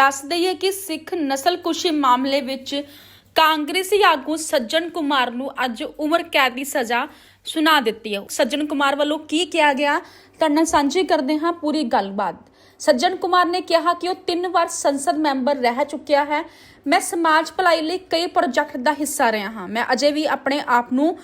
ਦੱਸ ਦਈਏ ਕਿ ਸਿੱਖ ਨਸਲਕੁਸ਼ੀ ਮਾਮਲੇ ਵਿੱਚ ਕਾਂਗਰਸੀ ਆਗੂ ਸੱਜਣ ਕੁਮਾਰ ਨੂੰ ਅੱਜ ਉਮਰ ਕੈਦ ਦੀ ਸਜ਼ਾ ਸੁਣਾ ਦਿੱਤੀ ਹੈ। ਸੱਜਣ ਕੁਮਾਰ ਵੱਲੋਂ ਕੀ ਕਿਹਾ ਗਿਆ? ਤੁਹਾਡੇ ਨਾਲ ਸਾਂਝੀ ਕਰਦੇ ਹਾਂ ਪੂਰੀ ਗੱਲਬਾਤ। ਸੱਜਣ ਕੁਮਾਰ ਨੇ ਕਿਹਾ ਕਿ ਉਹ ਤਿੰਨ ਵਾਰ ਸੰਸਦ ਮੈਂਬਰ ਰਹਿ ਚੁੱਕਿਆ ਹੈ। ਮੈਂ ਸਮਾਜ ਭਲਾਈ ਲਈ ਕਈ ਪ੍ਰੋਜੈਕਟ ਦਾ ਹਿੱਸਾ ਰਿਹਾ ਹਾਂ। ਮੈਂ ਅਜੇ ਵੀ ਆਪਣੇ ਆਪ ਨੂੰ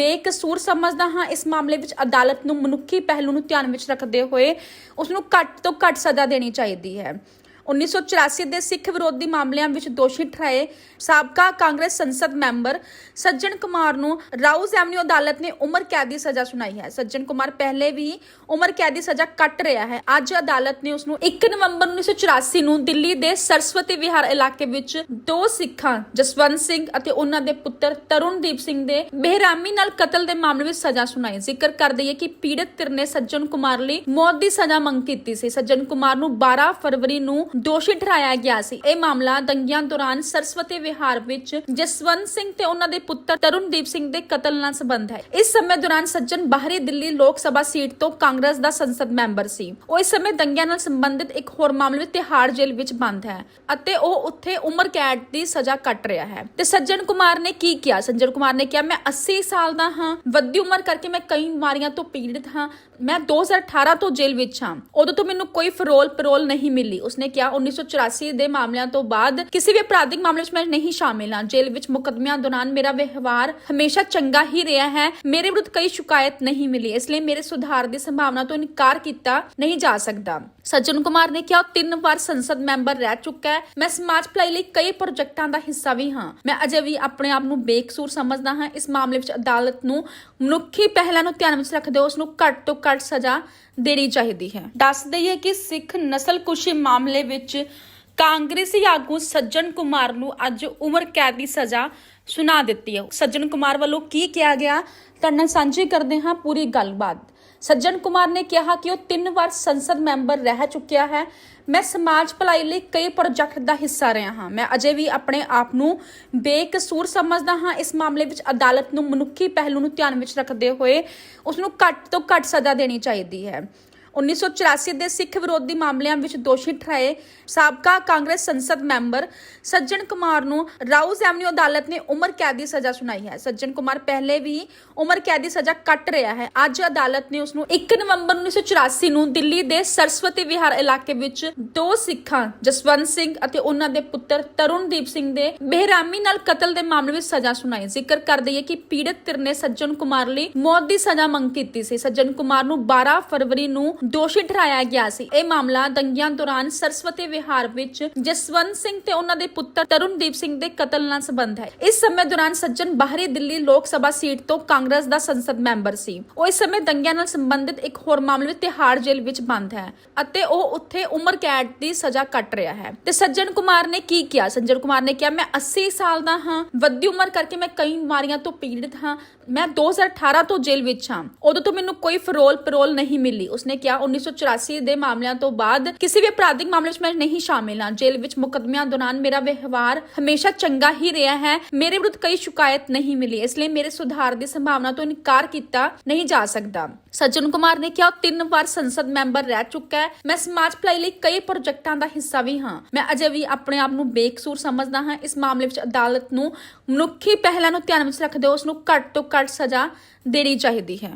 ਬੇਕਸੂਰ ਸਮਝਦਾ ਹਾਂ। ਇਸ ਮਾਮਲੇ ਵਿੱਚ ਅਦਾਲਤ ਨੂੰ ਮਨੁੱਖੀ ਪਹਿਲੂ ਨੂੰ ਧਿਆਨ ਵਿੱਚ ਰੱਖਦੇ ਹੋਏ ਉਸ ਨੂੰ ਘੱਟ ਤੋਂ ਘੱਟ ਸਜ਼ਾ ਦੇਣੀ ਚਾਹੀਦੀ ਹੈ। 1984 ਦੇ ਸਿੱਖ ਵਿਰੋਧੀ ਮਾਮਲਿਆਂ ਵਿੱਚ ਦੋਸ਼ੀ ਠਹਿਰਾਏ ਸਾਬਕਾ ਕਾਂਗਰਸ ਸੰਸਦ ਮੈਂਬਰ ਸੱਜਣ ਕੁਮਾਰ ਨੂੰ ਰਾਉਜ਼ ਐਵਨਿਊ ਅਦਾਲਤ ਨੇ ਉਮਰ ਕੈਦ ਦੀ ਸਜ਼ਾ ਸੁਣਾਈ ਹੈ। ਸੱਜਣ ਕੁਮਾਰ ਪਹਿਲੇ ਵੀ ਉਮਰ ਕੈਦ ਦੀ ਸਜ਼ਾ ਕੱਟ ਰਿਹਾ ਹੈ। ਅੱਜ ਅਦਾਲਤ ਨੇ ਉਸ ਨੂੰ 1 ਨਵੰਬਰ 1984 ਨੂੰ ਦਿੱਲੀ ਦੇ ਸਰਸਵਤੀ ਵਿਹਾਰ ਇਲਾਕੇ ਵਿੱਚ ਦੋ ਸਿੱਖਾਂ, ਜਸਵੰਤ ਸਿੰਘ ਅਤੇ ਉਹਨਾਂ ਦੇ ਪੁੱਤਰ ਤਰੁਣਦੀਪ ਸਿੰਘ ਦੇ ਬੇਰਹਿਮੀ ਨਾਲ ਕਤਲ ਦੇ ਮਾਮਲੇ ਵਿੱਚ ਸਜ਼ਾ ਸੁਣਾਈ। ਜ਼ਿਕਰ ਕਰ ਦਈਏ ਕਿ ਪੀੜਤ ਧਿਰ ਨੇ ਸੱਜਣ ਕੁਮਾਰ ਲਈ ਮੌਤ ਦੀ ਸਜ਼ਾ ਮੰਗ ਕੀਤੀ ਸੀ। ਸੱਜਣ ਕੁਮਾਰ ਨੂੰ 12 ਫਰਵਰੀ ਨੂੰ ਦੋਸ਼ੀ ਠਹਿਰਾਇਆ ਗਿਆ ਸੀ। ਇਹ ਮਾਮਲਾ ਦੰਗਿਆਂ ਦੌਰਾਨ ਸਰਸਵਤੀ ਵਿਹਾਰ ਵਿੱਚ ਜਸਵੰਤ ਸਿੰਘ ਤੇ ਉਹਨਾਂ ਦੇ ਪੁੱਤਰ ਤਰੁਣਦੀਪ ਸਿੰਘ ਦੇ ਕਤਲ ਨਾਲ ਸੰਬੰਧ ਹੈ। ਇਸ ਸਮੇਂ ਦੌਰਾਨ ਸੱਜਣ ਬਾਹਰੀ ਦਿੱਲੀ ਲੋਕ ਸਭਾ ਸੀਟ ਤੋਂ ਕਾਂਗਰਸ ਦਾ ਸੰਸਦ ਮੈਂਬਰ ਸੀ। ਉਹ ਇਸ ਸਮੇਂ ਦੰਗਿਆਂ ਨਾਲ ਸੰਬੰਧਿਤ ਇੱਕ ਹੋਰ ਮਾਮਲੇ ਵਿੱਚ ਤਿਹਾੜ ਜੇਲ੍ਹ ਵਿੱਚ ਬੰਦ ਹੈ ਅਤੇ ਉਹ ਉੱਥੇ ਉਮਰ ਕੈਦ ਦੀ ਸਜ਼ਾ ਕੱਟ ਰਿਹਾ ਹੈ। ਤੇ ਸੱਜਣ ਕੁਮਾਰ ਨੇ ਕੀ ਕਿਹਾ? ਸੱਜਣ ਕੁਮਾਰ ਨੇ ਕਿਹਾ, ਮੈਂ 80 ਸਾਲ ਦਾ ਹਾਂ। ਵੱਡੀ ਉਮਰ ਕਰਕੇ ਮੈਂ ਕਈ ਬਿਮਾਰੀਆਂ ਤੋਂ ਪੀੜਿਤ ਹਾਂ। ਮੈਂ 2018 ਤੋਂ ਜੇਲ੍ਹ ਵਿੱਚ ਹਾਂ। ਉਦੋਂ ਤੋਂ ਮੈਨੂੰ ਕੋਈ ਫਰੋਲ ਪਰੋਲ ਨਹੀਂ ਮਿਲੀ। ਉਸਨੇ ਕਿਹਾ 1984 ਦੇ ਮਾਮਲਿਆਂ ਤੋਂ ਬਾਅਦ ਕਿਸੇ ਵੀ ਅਪਰਾਧਿਕ ਮਾਮਲੇ ਵਿੱਚ ਮੈਂ ਨਹੀਂ ਸ਼ਾਮਿਲ ਹਾਂ। ਜੇਲ੍ਹ ਵਿੱਚ ਮੁਕੱਦਮਿਆਂ ਦੌਰਾਨ ਮੇਰਾ ਵਿਵਹਾਰ ਹਮੇਸ਼ਾ ਚੰਗਾ ਹੀ ਰਿਹਾ ਹੈ। ਮੇਰੇ ਵਿਰੁੱਧ ਕੋਈ ਸ਼ਿਕਾਇਤ ਨਹੀਂ ਮਿਲੀ, ਇਸ ਲਈ ਮੇਰੇ ਸੁਧਾਰ ਦੀ ਸੰਭਾਵਨਾ ਤੋਂ ਇਨਕਾਰ ਕੀਤਾ ਨਹੀਂ ਜਾ ਸਕਦਾ। ਸੱਜਣ ਕੁਮਾਰ ਨੇ ਕਿਹਾ ਉਹ ਤਿੰਨ ਵਾਰ ਸੰਸਦ ਮੈਂਬਰ ਰਹਿ ਚੁੱਕਾ ਹੈ। ਮੈਂ ਸਮਾਜ ਭਲਾਈ ਲਈ ਕਈ ਪ੍ਰੋਜੈਕਟਾਂ ਦਾ ਹਿੱਸਾ ਵੀ ਹਾਂ। ਮੈਂ ਅਜੇ ਵੀ ਆਪਣੇ ਆਪ ਨੂੰ ਬੇਕਸੂਰ ਸਮਝਦਾ ਹਾਂ। ਇਸ ਮਾਮਲੇ ਵਿੱਚ ਅਦਾਲਤ ਨੂੰ ਮਨੁੱਖੀ ਪਹਿਲਾਂ ਨੂੰ ਧਿਆਨ ਵਿੱਚ ਰੱਖਦੇ ਹੋਏ ਉਸ ਨੂੰ ਘੱਟ ਤੋਂ ਘੱਟ ਸਜ਼ਾ ਦੇਣੀ ਚਾਹੀਦੀ ਹੈ। ਦੱਸ ਦਈਏ ਕਿ ਸਿੱਖ ਨਸਲਕੁਸ਼ੀ ਮਾਮਲੇ ਵਿੱਚ ਕਾਂਗਰਸੀ ਆਗੂ ਸੱਜਣ ਕੁਮਾਰ ਨੂੰ ਅੱਜ ਉਮਰ ਕੈਦ ਦੀ ਸਜ਼ਾ ਸੁਣਾ ਦਿੱਤੀ ਹੈ। ਸੱਜਣ ਕੁਮਾਰ ਵੱਲੋਂ ਕੀ ਕਿਹਾ ਗਿਆ? ਤੁਹਾਡੇ ਨਾਲ ਸਾਂਝੀ ਕਰਦੇ ਹਾਂ ਪੂਰੀ ਗੱਲਬਾਤ। ਸੱਜਣ ਕੁਮਾਰ ਨੇ ਕਿਹਾ ਕਿ ਉਹ ਤਿੰਨ ਵਾਰ ਸੰਸਦ ਮੈਂਬਰ ਰਹਿ ਚੁੱਕਿਆ ਹੈ। ਮੈਂ ਸਮਾਜ ਭਲਾਈ ਲਈ ਕਈ ਪ੍ਰੋਜੈਕਟ ਦਾ ਹਿੱਸਾ ਰਿਹਾ ਹਾਂ। ਮੈਂ ਅਜੇ ਵੀ ਆਪਣੇ ਆਪ ਨੂੰ ਬੇਕਸੂਰ ਸਮਝਦਾ ਹਾਂ। ਇਸ ਮਾਮਲੇ ਵਿੱਚ ਅਦਾਲਤ ਨੂੰ ਮਨੁੱਖੀ ਪਹਿਲੂ ਨੂੰ ਧਿਆਨ ਵਿੱਚ ਰੱਖਦੇ ਹੋਏ ਉਸ ਨੂੰ ਘੱਟ ਤੋਂ ਘੱਟ ਸਜ਼ਾ ਦੇਣੀ ਚਾਹੀਦੀ ਹੈ। 1984 ਦੇ ਸਿੱਖ ਵਿਰੋਧੀ ਮਾਮਲਿਆਂ ਵਿੱਚ ਦੋਸ਼ੀ ਠਹਿਰਾਏ ਸਾਬਕਾ ਕਾਂਗਰਸ ਸੰਸਦ ਮੈਂਬਰ ਸੱਜਣ ਕੁਮਾਰ ਨੂੰ ਰਾਉਜ਼ ਐਵਨਿਊ ਅਦਾਲਤ ਨੇ ਉਮਰ ਕੈਦ ਦੀ ਸਜ਼ਾ ਸੁਣਾਈ ਹੈ। ਸੱਜਣ ਕੁਮਾਰ ਪਹਿਲੇ ਵੀ ਉਮਰ ਕੈਦ ਦੀ ਸਜ਼ਾ ਕੱਟ ਰਿਹਾ ਹੈ। ਅੱਜ ਅਦਾਲਤ ਨੇ ਉਸ ਨੂੰ 1 ਨਵੰਬਰ 1984 ਨੂੰ ਦਿੱਲੀ ਦੇ ਸਰਸਵਤੀ ਵਿਹਾਰ ਇਲਾਕੇ ਵਿੱਚ ਦੋ ਸਿੱਖਾਂ, ਜਸਵੰਤ ਸਿੰਘ ਅਤੇ ਉਹਨਾਂ ਦੇ ਪੁੱਤਰ ਤਰੁਣਦੀਪ ਸਿੰਘ ਦੇ ਬੇਰਹਿਮੀ ਨਾਲ ਕਤਲ ਦੇ ਮਾਮਲੇ ਵਿੱਚ ਸਜ਼ਾ ਸੁਣਾਈ। ਜ਼ਿਕਰ ਕਰ ਦਈਏ ਕਿ ਪੀੜਤ ਧਿਰ ਨੇ ਸੱਜਣ ਕੁਮਾਰ ਲਈ ਮੌਤ ਦੀ ਸਜ਼ਾ ਮੰਗ ਕੀਤੀ ਸੀ। ਸੱਜਣ ਕੁਮਾਰ ਨੂੰ 12 ਫਰਵਰੀ ਨੂੰ ਦੋਸ਼ੀ ਠਹਿਰਾਇਆ ਗਿਆ ਸੀ। ਇਹ ਮਾਮਲਾ ਦੰਗਿਆਂ ਦੌਰਾਨ ਸਰਸਵਤੀ ਵਿਹਾਰ ਵਿੱਚ ਜਸਵੰਤ ਸਿੰਘ ਤੇ ਉਹਨਾਂ ਦੇ ਪੁੱਤਰ ਤਰੁਣਦੀਪ ਸਿੰਘ ਦੇ ਕਤਲ ਨਾਲ ਸੰਬੰਧ ਹੈ। ਇਸ ਸਮੇਂ ਦੌਰਾਨ ਸੱਜਣ ਬਾਹਰੀ ਦਿੱਲੀ ਲੋਕ ਸਭਾ ਸੀਟ ਤੋਂ ਕਾਂਗਰਸ ਦਾ ਸੰਸਦ ਮੈਂਬਰ ਸੀ। ਉਹ ਇਸ ਸਮੇਂ ਦੰਗਿਆਂ ਨਾਲ ਸੰਬੰਧਿਤ ਇੱਕ ਹੋਰ ਮਾਮਲੇ ਵਿੱਚ ਤਿਹਾੜ ਜੇਲ੍ਹ ਵਿੱਚ ਬੰਦ ਹੈ ਅਤੇ ਉਹ ਉੱਥੇ ਉਮਰ ਕੈਦ ਦੀ ਸਜ਼ਾ ਕੱਟ ਰਿਹਾ ਹੈ। ਤੇ ਸੱਜਣ ਕੁਮਾਰ ਨੇ ਕੀ ਕਿਹਾ? ਸੱਜਣ ਕੁਮਾਰ ਨੇ ਕਿਹਾ, ਮੈਂ 80 ਸਾਲ ਦਾ ਹਾਂ। ਵੱਡੀ ਉਮਰ ਕਰਕੇ ਮੈਂ ਕਈ ਬਿਮਾਰੀਆਂ ਤੋਂ ਪੀੜਿਤ ਹਾਂ। ਮੈਂ 2018 ਤੋਂ ਜੇਲ੍ਹ ਵਿੱਚ ਹਾਂ। ਉਦੋਂ ਤੋਂ ਮੈਨੂੰ ਕੋਈ ਫਰੋਲ ਪਰੋਲ ਨਹੀਂ ਮਿਲੀ। ਉਸਨੇ ਕਿਹਾ 1984 ਦੇ ਮਾਮਲਿਆਂ ਤੋਂ ਬਾਅਦ ਕਿਸੇ ਵੀ ਅਪਰਾਧਿਕ ਮਾਮਲੇ ਚ ਮੈਂ ਨਹੀਂ ਸ਼ਾਮਿਲ ਹਾਂ। ਜੇਲ੍ਹ ਵਿੱਚ ਮੁਕੱਦਮਿਆਂ ਦੌਰਾਨ ਮੇਰਾ ਵਿਵਹਾਰ ਹਮੇਸ਼ਾ ਚੰਗਾ ਹੀ ਰਿਹਾ ਹੈ। ਮੇਰੇ ਵਿਰੁੱਧ ਕਈ ਸ਼ਿਕਾਇਤ ਨਹੀਂ ਮਿਲੀ, ਇਸ ਲਈ ਮੇਰੇ ਸੁਧਾਰ ਦੀ ਸੰਭਾਵਨਾ ਤੋਂ ਇਨਕਾਰ ਕੀਤਾ ਨਹੀਂ ਜਾ ਸਕਦਾ। ਸੱਜਣ ਕੁਮਾਰ ਨੇ ਕਿਹਾ, ਉਹ ਤਿੰਨ ਵਾਰ ਸੰਸਦ ਮੈਂਬਰ ਰਹਿ ਚੁੱਕਾ ਹੈ। ਮੈਂ ਸਮਾਜ ਭਲਾਈ ਲਈ ਕਈ ਪ੍ਰੋਜੈਕਟਾਂ ਦਾ ਹਿੱਸਾ ਵੀ ਹਾਂ। ਮੈਂ ਅਜੇ ਵੀ ਆਪਣੇ ਆਪ ਨੂੰ ਬੇਕਸੂਰ ਸਮਝਦਾ ਹਾਂ। ਇਸ ਮਾਮਲੇ ਵਿੱਚ ਅਦਾਲਤ ਨੂੰ ਮਨੁੱਖੀ ਪਹਿਲਾਂ ਨੂੰ ਧਿਆਨ ਵਿੱਚ ਰੱਖਦੇ ਹੋਏ ਉਸ ਨੂੰ ਘੱਟ ਤੋਂ ਘੱਟ ਸਜ਼ਾ ਦੇਣੀ ਚਾਹੀਦੀ ਹੈ।